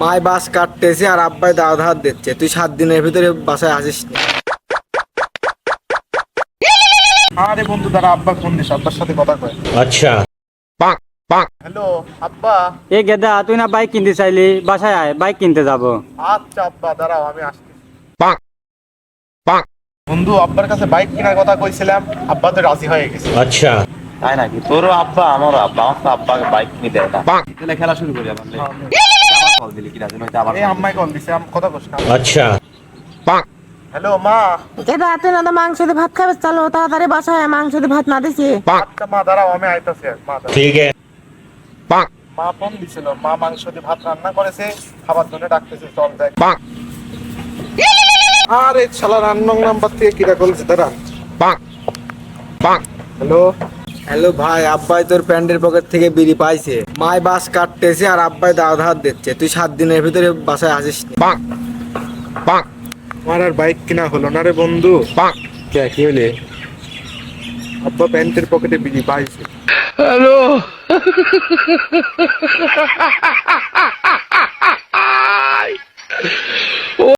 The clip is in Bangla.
মায় বাস কাটতেছে আর আব্বাই দাওয়া হাত দিচ্ছে। তুই সাত দিনের ভিতরে বাসায় আসিস না। আরে বন্ধু আব্বা ফোন দিস আব্বার সাথে কথা কয়। আচ্ছা। হ্যালো আব্বা। এ গেদা তুই না বাইক কিনতে চাইলি? বাসায় আয় বাইক কিনতে যাব। আচ্ছা আব্বা দাঁড়াও আমি আসছি। বন্ধু আব্বার কাছে বাইক কেনার কথা কইছিলাম আব্বা তো রাজি হয়ে গেছে। আচ্ছা। তাই নাকি? তোর আব্বা আমার আব্বা। আমার বাইক কিনে দেয় না। খেলা শুরু করি আবার কল দিলি কি রাজন হয়তো আবার এই আম্মাই কল দিছে কথা কষ্ট আচ্ছা। হ্যালো মা। কেদা তুই না মাংস দিয়ে ভাত খাবে চলো তাড়াতাড়ি বাসায় মাংস দিয়ে ভাত না দিছি। আচ্ছা মা দাঁড়াও আমি আইতাছি মা ঠিক আছে। মা ফোন দিছিল মা মাংস দিয়ে ভাত রান্না করেছে খাবার জন্য ডাকতেছে চল যাই আরে শালা রান্নং নাম্বার থেকে কিরা কলছে দাঁড়া। হ্যালো। হ্যালো ভাই আব্বাই তোর প্যান্টের পকেট থেকে বিড়ি পাইছে। মায় বাস কাটতেছে আর আব্বাই দাওয়া হাত দিচ্ছে। তুই সাত দিনের ভিতরে বাসায় আসিস আমার আর বাইক কিনা হলো না রে বন্ধু। কি হলে আব্বা প্যান্টের পকেটে বিড়ি পাইছে।